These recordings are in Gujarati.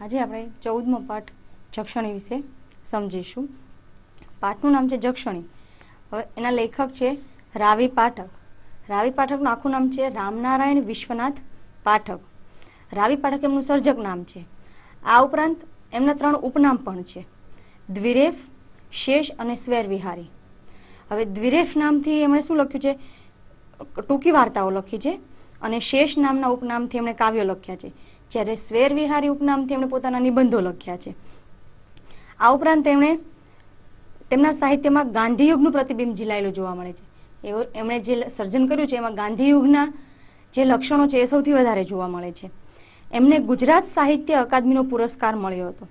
આજે આપણે ચૌદમો પાઠ જક્ષણી વિશે સમજીશું. પાઠનું નામ છે જક્ષણી. હવે એના લેખક છે રાવી પાઠક. રાવી પાઠકનું આખું નામ છે રામનારાયણ વિશ્વનાથ પાઠક. રાવી પાઠક એમનું સર્જક નામ છે. આ ઉપરાંત એમના ત્રણ ઉપનામ પણ છે. દ્વિરેફ, શેષ અને સ્વેર વિહારી હવે દ્વિરેફ નામથી એમણે શું લખ્યું છે? ટૂંકી વાર્તાઓ લખી છે અને શેષ નામના ઉપનામથી એમણે કાવ્યો લખ્યા છે. જ્યારે સ્વેર વિહારી ઉપનામથી એમણે પોતાના નિબંધો લખ્યા છે. આ ઉપરાંત તેમણે તેમના સાહિત્યમાં ગાંધીયુગનું પ્રતિબિંબ ઝીલાયેલું જોવા મળે છે. એવો એમણે જે સર્જન કર્યું છે, એમાં ગાંધીયુગના જે લક્ષણો છે, એ સૌથી વધારે જોવા મળે છે. એમને ગુજરાત સાહિત્ય અકાદમીનો પુરસ્કાર મળ્યો હતો.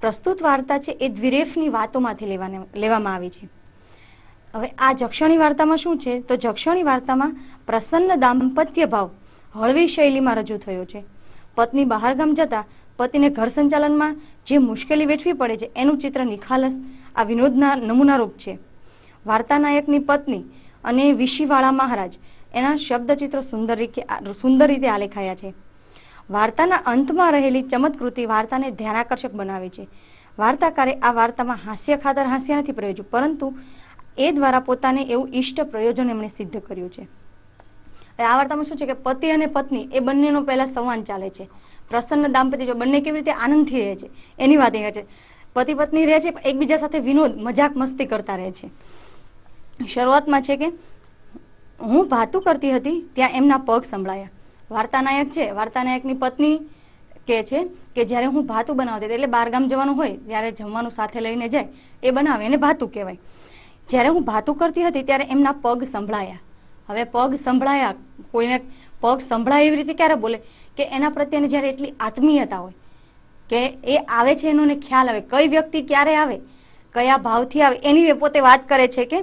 પ્રસ્તુત વાર્તા છે, એ દ્વિરેફની વાતોમાંથી લેવાને લેવામાં આવી છે. હવે આ જક્ષણી વાર્તામાં શું છે? તો જક્ષણી વાર્તામાં પ્રસન્ન દાંપત્ય ભાવ હળવી શૈલીમાં રજૂ થયો છે. પત્ની બહારગામ જતા પતિને ઘર સંચાલનમાં જે મુશ્કેલી વેઠવી પડે છે, એનું ચિત્ર નિખાલસ, આ વિનોદના નમૂનારૂપ છે. વાર્તા નાયકની પત્ની અને વિશીવાળા મહારાજ, એના શબ્દચિત્રો સુંદર રીતે સુંદર રીતે આલેખાયા છે. વાર્તાના અંતમાં રહેલી ચમત્કૃતિ વાર્તાને ધ્યાનાકર્ષક બનાવે છે. વાર્તાકારે આ વાર્તામાં હાસ્ય ખાતર હાસ્ય નથી પ્રયોજ્યું, પરંતુ એ દ્વારા પોતાને એવું ઈષ્ટ પ્રયોજન એમણે સિદ્ધ કર્યું છે. આ વાર્તામાં શું છે કે પતિ અને પત્ની એ બંનેનો પહેલાં સંવાદ ચાલે છે. પ્રસન્ન દાંપત્ય જો બંને કેવી રીતે આનંદથી રહે છે, એની વાત એ છે. પતિ પત્ની રહે છે, પણ એકબીજા સાથે વિનોદ, મજાક, મસ્તી કરતા રહે છે. શરૂઆતમાં છે કે, હું ભાતું કરતી હતી ત્યાં એમના પગ સંભળાયા. વાર્તાનાયક છે, વાર્તાનાયકની પત્ની કે છે કે જ્યારે હું ભાતું બનાવતી એટલે બારગામ જવાનું હોય, ત્યારે જમવાનું સાથે લઈને જાય, એ બનાવે, એને ભાતું કહેવાય. જ્યારે હું ભાતું કરતી હતી, ત્યારે એમના પગ સંભળાયા. હવે પગ સંભળાયા. કોઈને પગ સંભળાય એવી રીતે ક્યારે બોલે? કે એના પ્રત્યેને જ્યારે એટલી આત્મીયતા હોય, કે એ આવે છે એનો ખ્યાલ આવે. કઈ વ્યક્તિ ક્યારે આવે? કયા ભાવથી આવે? એની એ પોતે વાત કરે છે કે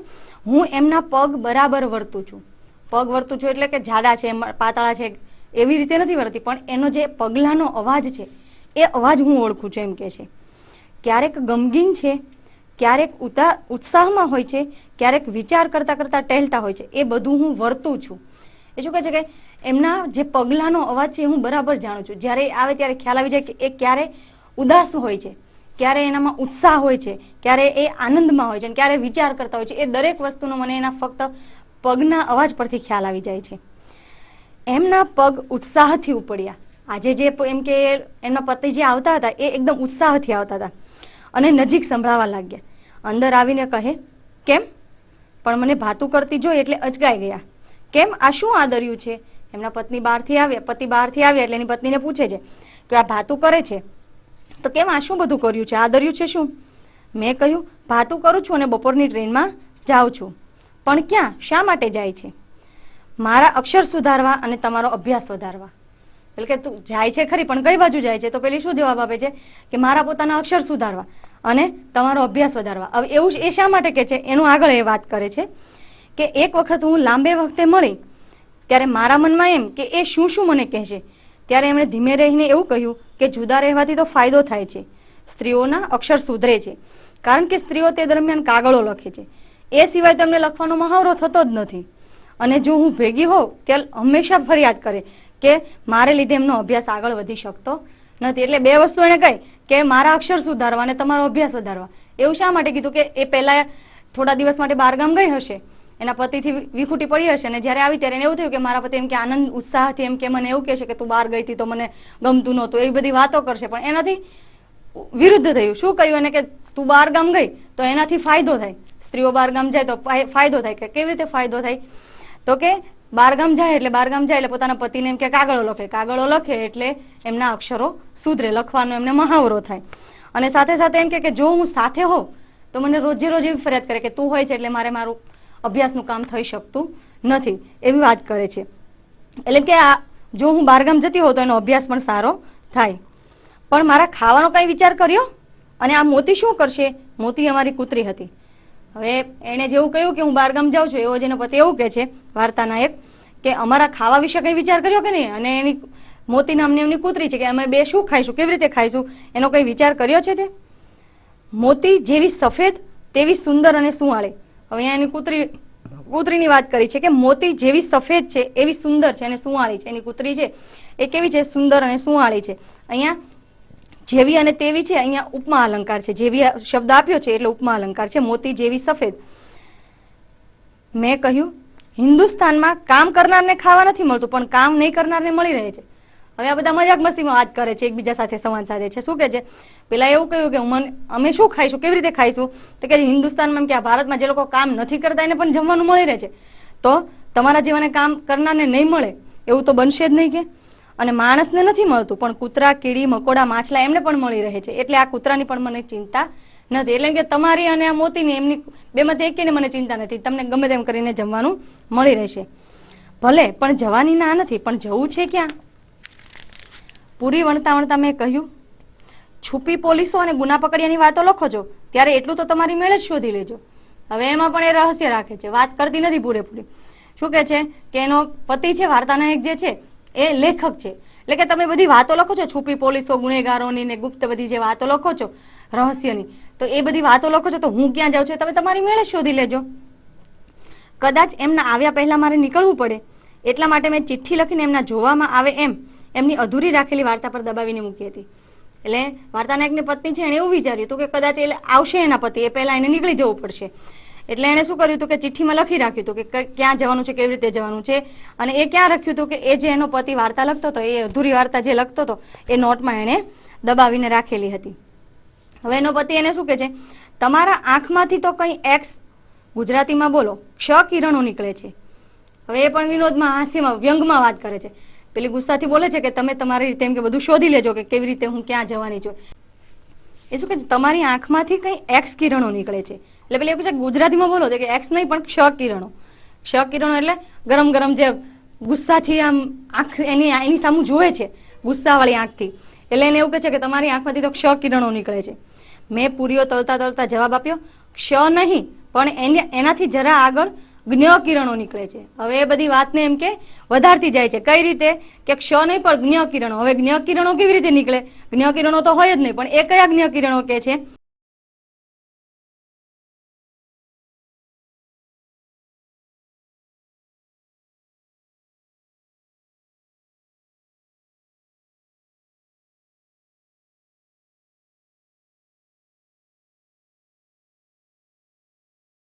હું એમના પગ બરાબર વર્તું છું. પગ વર્તું છું એટલે કે જાડા છે પાતળા છે, એવી રીતે નથી વર્તી. પણ એનો જે પગલાંનો અવાજ છે, એ અવાજ હું ઓળખું છું એમ કે છે. ક્યારેક ગમગીન છે, ક્યારેક ઉતા, ઉત્સાહમાં હોય છે ક્યારેક વિચાર કરતાં કરતાં ટહેલતા હોય છે. એ બધું હું વર્તું છું. એ શું કહે છે કે એમના જે પગલાંનો અવાજ છે હું બરાબર જાણું છું. જ્યારે આવે ત્યારે ખ્યાલ આવી જાય કે એ ક્યારે ઉદાસ હોય છે, ક્યારે એનામાં ઉત્સાહ હોય છે, ક્યારે એ આનંદમાં હોય છે અને ક્યારે વિચાર કરતા હોય છે. એ દરેક વસ્તુનો મને એના ફક્ત પગના અવાજ પરથી ખ્યાલ આવી જાય છે. એમના પગ ઉત્સાહથી ઉપડ્યા. આજે જે એમ કે એમના પતિ જે આવતા હતા એ એકદમ ઉત્સાહથી આવતા હતા અને નજીક સંભળાવા લાગ્યા. અંદર આવીને કહે, કેમ? પણ મને ભાતું કરતી જોઈ એટલે અચકાઈ ગયા. કેમ? આ શું આદર્યું છે? એમના પત્ની બહારથી આવ્યા, પતિ બહારથી આવ્યા એટલે એની પત્નીને પૂછે છે કે આ ભાતું કરે છે? તો કેમ આ શું બધું કર્યું છે? આદર્યું છે શું? મેં કહ્યું, ભાતું કરું છું અને બપોરની ટ્રેનમાં જાઉં છું. પણ ક્યાં? શા માટે જાય છે? મારા અક્ષર સુધારવા અને તમારો અભ્યાસ વધારવા. એટલે કે તું જાય છે ખરી, પણ કઈ બાજુ જાય છે? તો પેલી શું જવાબ આપે છે? કે મારા પોતાના અક્ષર સુધારવા. અને તમારો અભ્યાસ વધારવા. હવે એવું જ એ શા માટે કે છે? એનું આગળ એ વાત કરે છે કે એક વખત હું લાંબે વખતે મળી, ત્યારે મારા મનમાં એમ કે એ શું શું મને કહેશે? ત્યારે એમણે ધીમે રહીને એવું કહ્યું કે જુદા રહેવાથી તો ફાયદો થાય છે. સ્ત્રીઓના અક્ષર સુધરે છે. કારણ કે સ્ત્રીઓ તે દરમિયાન કાગળો લખે છે. એ સિવાય તમને લખવાનો મહાવરો થતો જ નથી. અને જો હું ભેગી હોઉં, ત્યારે હંમેશા ફરિયાદ કરે કે મારે લીધે એમનો અભ્યાસ આગળ વધી શકતો નથી. એટલે બે વસ્તુ એણે કહી કે મારા અક્ષર સુધારવા અને તમારો અભ્યાસ વધારવા. એવું શા માટે કીધું કે એ પહેલાં થોડા દિવસ માટે બહારગામ ગઈ હશે, એના પતિથી વિખૂટી પડી હશે અને જ્યારે આવી ત્યારે એને એવું થયું કે મારા પતિ એમ કે આનંદ, ઉત્સાહથી એમ કે મને એવું કહેશે કે તું બહાર ગઈ હતી તો મને ગમતું નહોતું, એવી બધી વાતો કરશે. પણ એનાથી વિરુદ્ધ થયું. શું કહ્યું એને કે તું બહાર ગામ ગઈ તો એનાથી ફાયદો થાય. સ્ત્રીઓ બહાર ગામ જાય તો ફાયદો થાય. કે કેવી રીતે ફાયદો થાય? તો કે બહારગામ જાય એટલે બારગામ જાય એટલે પોતાના પતિને એમ કે કાગળો લખે. કાગળો લખે એટલે એમના અક્ષરો સુધરે, લખવાનો એમને મહાવરો થાય. અને સાથે સાથે એમ કે જો હું સાથે હોઉં, તો મને રોજે રોજ એવી ફરિયાદ કરે કે તું હોય છે એટલે મારે મારું અભ્યાસનું કામ થઈ શકતું નથી. એવી વાત કરે છે. એટલે કે આ જો હું બારગામ જતી હોઉં તો એનો અભ્યાસ પણ સારો થાય. પણ મારા ખાવાનો કાંઈ વિચાર કર્યો? અને આ મોતી શું કરશે? મોતી અમારી કૂતરી હતી. હવે એણે જેવું કહ્યું કે હું બહારગામ જાઉં છું, એવો જેનો પતિ એવું કહે છે વાર્તાના એક કે અમારા ખાવા વિશે કંઈ વિચાર કર્યો કે નહીં? અને એની મોતી નામની એમની કૂતરી છે કે અમે બે શું ખાઈશું, કેવી રીતે ખાઈશું? એનો કંઈ વિચાર કર્યો છે તે? મોતી જેવી સફેદ, તેવી સુંદર અને સુંવાળી. હવે અહીંયા એની કૂતરી, કૂતરીની વાત કરી છે કે મોતી જેવી સફેદ છે, એવી સુંદર છે અને સુંવાળી છે. એની કૂતરી છે, એ કેવી છે? સુંદર અને સુંવાળી છે. અહીંયા જેવી અને તેવી છે, અહીંયા ઉપમા અલંકાર છે. જેવી શબ્દ આપ્યો છે, એટલે ઉપમા અલંકાર છે. મોતી જેવી સફેદ. મેં કહ્યું, હિન્દુસ્તાનમાં કામ કરનારને ખાવા નથી મળતું, પણ કામ નહીં કરનારને મળી રહે છે. હવે આ બધા મજાક મસ્તીમાં વાત કરે છે, એકબીજા સાથે સંવાદ સાધે છે. શું કે છે? પેલા એવું કહ્યું કે મને અમે શું ખાઈશું? કેવી રીતે ખાઈશું? તો કે હિન્દુસ્તાનમાં કે આ ભારતમાં જે લોકો કામ નથી કરતા, એને પણ જમવાનું મળી રહે છે. તો તમારા જેવાને કામ કરનારને નહીં મળે, એવું તો બનશે જ નહીં કે? અને માણસને નથી મળતું, પણ કૂતરા, કીડી, મકોડા, માછલા એમને પણ મળી રહે છે. એટલે આ કૂતરાની પણ મને ચિંતા નથી. એટલે કે તમારી અને આ મોતીની એમની બેમાંથી એકીને મને ચિંતા નથી. તમને ગમે તેમ કરીને જમવાનું મળી રહેશે. ભલે, પણ જવાની ના નથી. પણ જવું છે ક્યાં? પૂરી વણતા વણતા મેં કહ્યું, છુપી પોલીસો અને ગુના પકડિયાની વાતો લખો છો. ત્યારે એટલું તો તમારી મેળે જ શોધી લેજો. હવે એમાં પણ એ રહસ્ય રાખે છે. વાત કરતી નથી પૂરેપૂરી. શું કહે છે? કે એનો પતિ છે, વાર્તાનાયક જે છે એ લેખક છે. એટલે કે તમે બધી વાતો લખો છો, છુપી પોલીસો, ગુનેગારોની ને ગુપ્ત બધી જે વાતો લખો છો, રહસ્યની, તો એ બધી વાતો લખો છો તો હું ક્યાં જાઉં છું? તમે તમારી મેળે શોધી લેજો. કદાચ એમના આવ્યા પહેલા મારે નીકળવું પડે. એટલા માટે મેં ચિઠ્ઠી લખીને એમના જોવામાં આવે એમ, એમની અધૂરી રાખેલી વાર્તા પર દબાવીને મૂકી હતી. એટલે વાર્તાનાયકની પત્ની છે, એણે એવું વિચાર્યું હતું કે કદાચ એ આવશે એના પતિ, એ પહેલાં એને નીકળી જવું પડશે. એટલે એણે શું કર્યું હતું કે ચિઠ્ઠીમાં લખી રાખ્યું હતું કે ક્યાં જવાનું છે, કેવી રીતે જવાનું છે, અને એ ક્યાં રાખ્યું હતું કે એ જે એનો પતિ વાર્તા લખતો હતો, એ અધૂરી વાર્તા જે લખતો હતો, એ નોટમાં એણે દબાવીને રાખેલી હતી. હવે એનો પતિ એને શું કહે છે? તમારા આંખમાંથી તો કંઈ એક્સ ગુજરાતીમાં બોલો, ક્ષ કિરણો નીકળે છે. હવે એ પણ વિનોદમાં, હાસ્યમાં, વ્યંગમાં વાત કરે છે. પેલી ગુસ્સાથી બોલે છે કે તમે તમારી રીતે એમ કે બધું શોધી લેજો કે કેવી રીતે હું ક્યાં જવાની છું. એ શું કે તમારી આંખમાંથી કંઈ એક્સ કિરણો નીકળે છે. એટલે પેલી એવું છે ગુજરાતીમાં બોલો છે કે એક્સ નહીં, પણ ક્ષ કિરણો. ક્ષ કિરણો એટલે ગરમ ગરમ જે ગુસ્સાથી આમ આંખ એની એની સામું જોવે છે, ગુસ્સાવાળી આંખથી. એટલે એને એવું કહે છે કે તમારી આંખમાંથી તો ક્ષ કિરણો નીકળે છે. મેં પૂરીઓ તળતા તળતા જવાબ આપ્યો, ક્ષ નહીં, પણ એને, એનાથી જરા આગળ જ્ઞ કિરણો નીકળે છે. હવે એ બધી વાતને એમ કે વધારતી જાય છે. કઈ રીતે? કે ક્ષ નહીં, પણ જ્ઞ કિરણો. હવે જ્ઞ કિરણો કેવી રીતે નીકળે? જ્ઞ કિરણો તો હોય જ નહીં, પણ એ કયા જ્ઞ કિરણો કે છે?